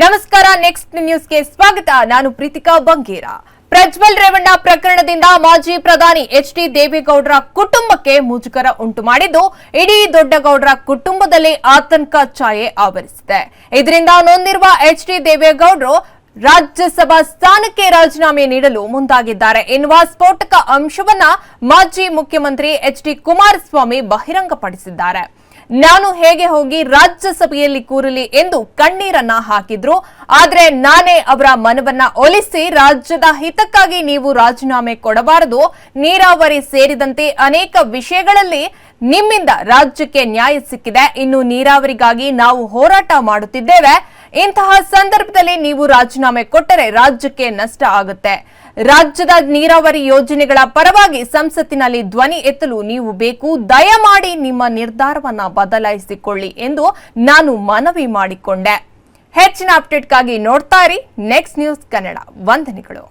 ನಮಸ್ಕಾರ ನೆಕ್ಸ್ಟ್ ನ್ಯೂಸ್ಗೆ ಸ್ವಾಗತ. ನಾನು ಪ್ರೀತಿಕಾ ಬಂಗೇರ. ಪ್ರಜ್ವಲ್ ರೇವಣ್ಣ ಪ್ರಕರಣದಿಂದ ಮಾಜಿ ಪ್ರಧಾನಿ ಎಚ್ ಡಿ ದೇವೇಗೌಡರ ಕುಟುಂಬಕ್ಕೆ ಮುಜುಗರ ಉಂಟು ಮಾಡಿದ್ದು, ಇಡೀ ದೊಡ್ಡಗೌಡರ ಕುಟುಂಬದಲ್ಲಿ ಆತಂಕ ಛಾಯೆ ಆವರಿಸಿದೆ. ಇದರಿಂದ ನೊಂದಿರುವ ಎಚ್ ಡಿ ದೇವೇಗೌಡರು ರಾಜ್ಯಸಭಾ ಸ್ಥಾನಕ್ಕೆ ರಾಜೀನಾಮೆ ನೀಡಲು ಮುಂದಾಗಿದ್ದಾರೆ ಎನ್ನುವ ಸ್ಫೋಟಕ ಅಂಶವನ್ನ ಮಾಜಿ ಮುಖ್ಯಮಂತ್ರಿ ಎಚ್ ಡಿ ಕುಮಾರಸ್ವಾಮಿ ಬಹಿರಂಗಪಡಿಸಿದ್ದಾರೆ. ನಾನು ಹೇಗೆ ಹೋಗಿ ರಾಜ್ಯಸಭೆಯಲ್ಲಿ ಕೂರಲಿ ಎಂದು ಕಣ್ಣೀರನ್ನ ಹಾಕಿದ್ರು. ಆದ್ರೆ ನಾನೇ ಅವರ ಮನವನ್ನ ಒಲಿಸಿ ರಾಜ್ಯದ ಹಿತಕ್ಕಾಗಿ ನೀವು ರಾಜೀನಾಮೆ ಕೊಡಬಾರದು. ನೀರಾವರಿ ಸೇರಿದಂತೆ ಅನೇಕ ವಿಷಯಗಳಲ್ಲಿ ನಿಮ್ಮಿಂದ ರಾಜ್ಯಕ್ಕೆ ನ್ಯಾಯ ಸಿಕ್ಕಿದೆ. ಇನ್ನು ನೀರಾವರಿಗಾಗಿ ನಾವು ಹೋರಾಟ ಮಾಡುತ್ತಿದ್ದೇವೆ. ಇಂತಹ ಸಂದರ್ಭದಲ್ಲಿ ನೀವು ರಾಜೀನಾಮೆ ಕೊಟ್ಟರೆ ರಾಜ್ಯಕ್ಕೆ ನಷ್ಟ ಆಗುತ್ತೆ. ರಾಜ್ಯದ ನೀರಾವರಿ ಯೋಜನೆಗಳ ಪರವಾಗಿ ಸಂಸತ್ತಿನಲ್ಲಿ ಧ್ವನಿ ಎತ್ತಲು ನೀವು ಬೇಕು. ದಯಮಾಡಿ ನಿಮ್ಮ ನಿರ್ಧಾರವನ್ನ ಬದಲಾಯಿಸಿಕೊಳ್ಳಿ ಎಂದು ನಾನು ಮನವಿ ಮಾಡಿಕೊಂಡೆ. ಹೆಚ್ಚಿನ ಅಪ್ಡೇಟ್ಗಾಗಿ ನೋಡ್ತಾ ಇರಿ. Next news Kannada. ವಂದನೆಗಳು.